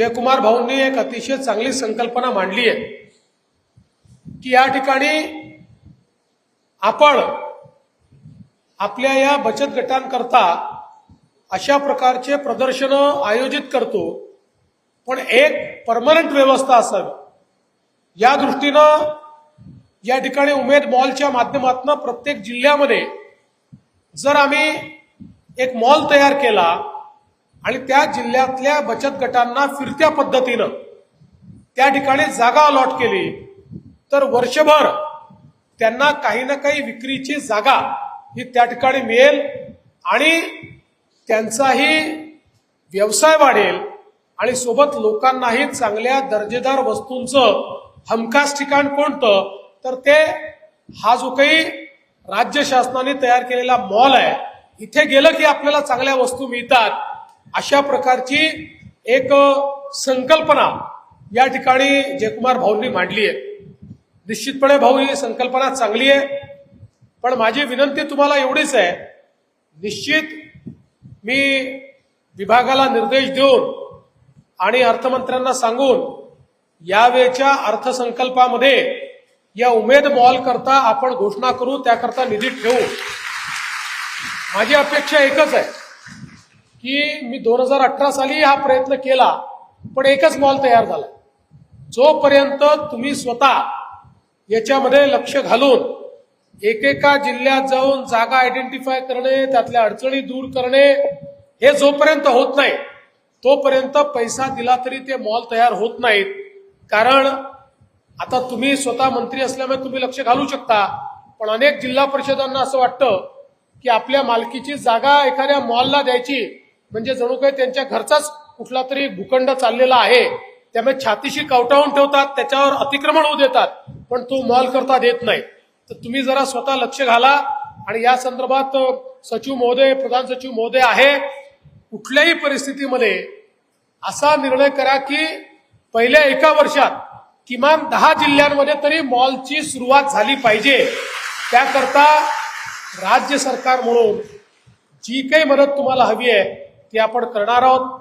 जयकुमार भाऊंनी एक अतिशय चांगली संकल्पना मांडली आहे की या ठिकाणी आपण आपल्या या बचत गटांकरता अशा प्रकारचे प्रदर्शनं आयोजित करतो पण एक परमनंट व्यवस्था असावी. या दृष्टीनं या ठिकाणी उमेद मॉलच्या माध्यमातून प्रत्येक जिल्ह्यामध्ये जर आम्ही एक मॉल तयार केला आणि त्या जिल्ह्यातल्या बचत गटांना फिरत्या पद्धतीनं त्या ठिकाणी जागा अलॉट केली तर वर्षभर त्यांना काही ना काही विक्रीची जागा ही त्या ठिकाणी मिळेल आणि त्यांचाही व्यवसाय वाढेल आणि सोबत लोकांनाही चांगल्या दर्जेदार वस्तूंचं हमखास ठिकाण कोणतं तर ते हा जो काही राज्य शासनाने तयार केलेला मॉल आहे इथे गेलं की आपल्याला चांगल्या वस्तू मिळतात. अशा प्रकारची एक संकल्पना या ठिकाणी जयकुमार भाऊंनी मांडली आहे. निश्चितपणे भाऊ ही संकल्पना चांगली आहे. पण माझी विनंती तुम्हाला एवढीच आहे निश्चित मी विभागाला निर्देश देऊन आणि अर्थमंत्र्यांना सांगून यावेळच्या अर्थसंकल्पामध्ये या उमेद मॉल करता आपण घोषणा करू त्याकरता निधी ठेवू. माझी अपेक्षा एकच आहे. की मी दोन हजार अठरा साली हा प्रयत्न केला पण एकच मॉल तयार झाला. जोपर्यंत तुम्ही स्वतः याच्यामध्ये लक्ष घालून एकेका जिल्ह्यात जाऊन जागा आयडेंटिफाय करणे त्यातल्या अडचणी दूर करणे हे जोपर्यंत होत नाही तोपर्यंत पैसा दिला तरी ते मॉल तयार होत नाहीत. कारण आता तुम्ही स्वतः मंत्री असल्यामुळे तुम्ही लक्ष घालू शकता पण अनेक जिल्हा परिषदांना असं वाटतं की आपल्या मालकीची जागा एखाद्या मॉलला द्यायची म्हणजे जणू काही त्यांच्या घरचाच कुठला तरी भूखंड चाललेला आहे त्यामुळे छातीशी कवटावून ठेवतात त्याच्यावर अतिक्रमण होऊ देतात पण तो मॉल करता देत नाही. तर तुम्ही जरा स्वतः लक्ष घाला आणि या संदर्भात सचिव महोदय प्रधान सचिव महोदय आहे कुठल्याही परिस्थितीमध्ये असा निर्णय करा की पहिल्या एका वर्षात किमान दहा जिल्ह्यांमध्ये तरी मॉलची सुरुवात झाली पाहिजे. त्याकरता राज्य सरकार म्हणून जी काही मदत तुम्हाला हवी आहे ती आपण करणार आहोत.